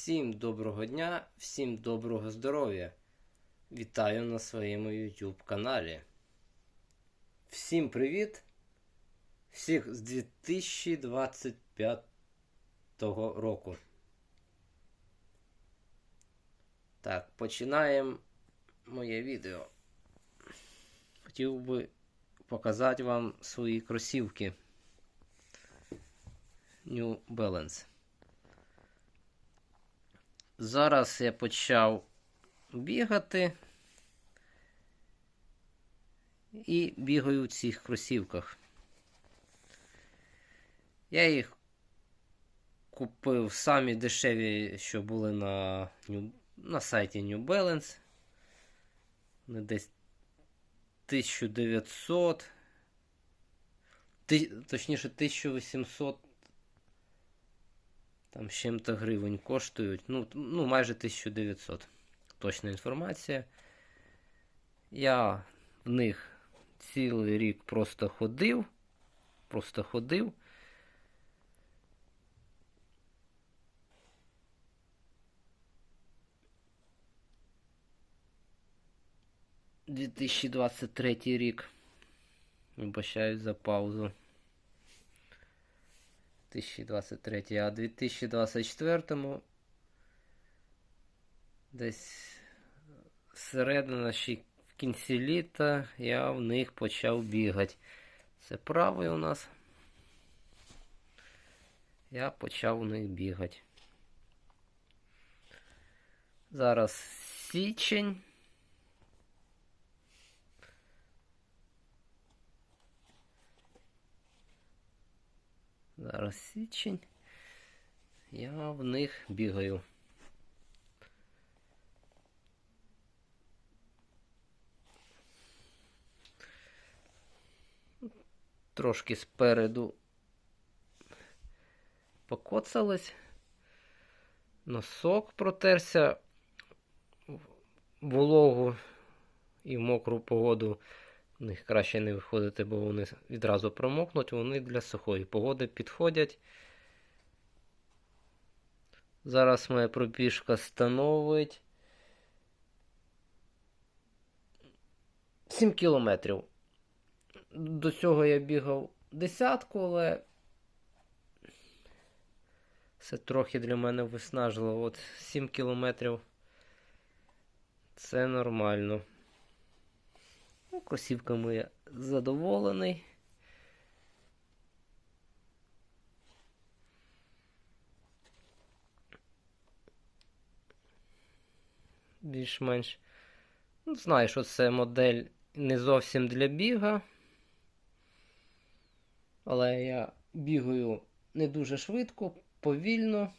Всім доброго дня, всім доброго здоров'я. Вітаю на своєму YouTube каналі. Всім привіт! Всіх з 2025 року. Так, починаємо моє відео. Хотів би показати вам свої кросівки New Balance. Зараз я почав бігати і бігаю в цих кросівках. Я їх купив самі дешеві, що були на, на сайті New Balance. Вони десь 1900, точніше 1800 там з чим-то гривень коштують. Ну, ну, майже 1900. Точна інформація. Я в них цілий рік просто ходив. Просто ходив. Дві тисячі рік. Вибачаюсь за паузу. 2023, а 2024 десь середина ще в кінці літа я в них почав бігати. Це правий у нас. Я почав в них бігати. Зараз січень. Зараз січень. Я в них бігаю. Трошки спереду покоцались. Носок протерся в вологу і в мокру погоду. В них краще не виходити, бо вони відразу промокнуть, вони для сухої погоди підходять. Зараз моя пробіжка становить 7 кілометрів. До цього я бігав десятку, але це трохи для мене виснажливо. От 7 кілометрів це нормально. Ну, кросівками я задоволений. Більш-менш. Ну, знаю, що це модель не зовсім для біга. Але я бігаю не дуже швидко, повільно,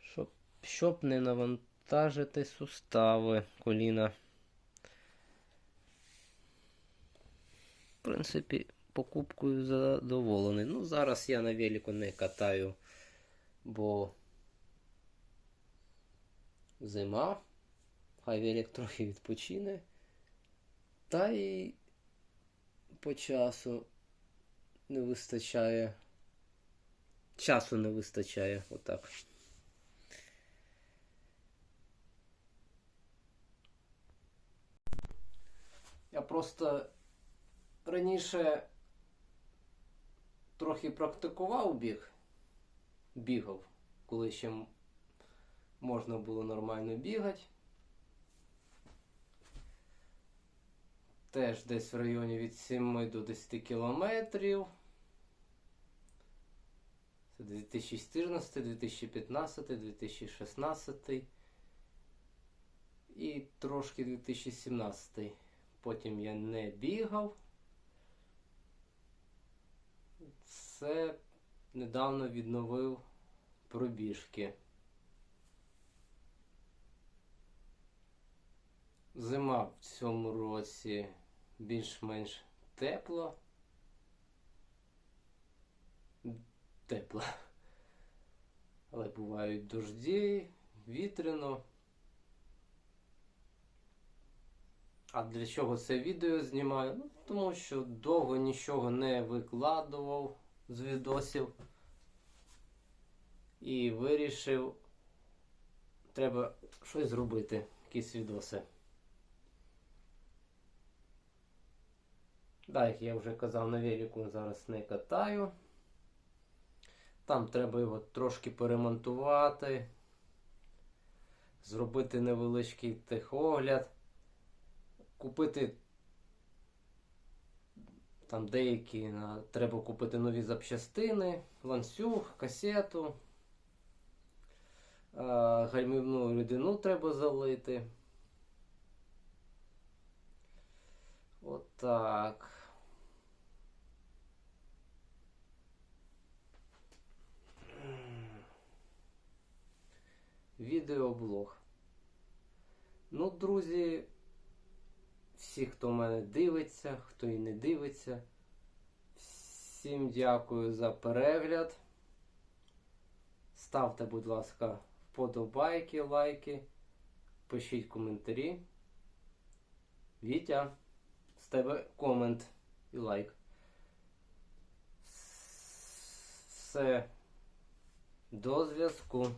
щоб, щоб не навантажити сустави коліна. В принципі, покупкою задоволений. Ну, зараз я на велику не катаю, бо зима, хай велик трохи відпочине. Та й по часу не вистачає. Часу не вистачає, отак. Я просто раніше трохи практикував біг, бігав, коли ще можна було нормально бігати. Теж десь в районі від 7 до 10 кілометрів. Це 2014, 2015, 2016 і трошки 2017. Потім я не бігав. Це недавно відновив пробіжки. Зима в цьому році більш-менш тепла. Тепла. Але бувають дожді, вітряно. А для чого це відео знімаю? Ну, тому що довго нічого не викладував з відосів. І вирішив, треба щось зробити, якісь відоси. Да, як я вже казав, на велику зараз не катаю. Там треба його трошки перемонтувати, зробити невеличкий техогляд, купити там деякі треба купити нові запчастини, ланцюг, касету, а, гальмівну рідину треба залити. Отак. Відеоблог. Ну, друзі, всі, хто мене дивиться, хто і не дивиться. Всім дякую за перегляд. Ставте, будь ласка, вподобайки, лайки, пишіть коментарі. Вітя, з тебе комент і лайк. Все. До зв'язку.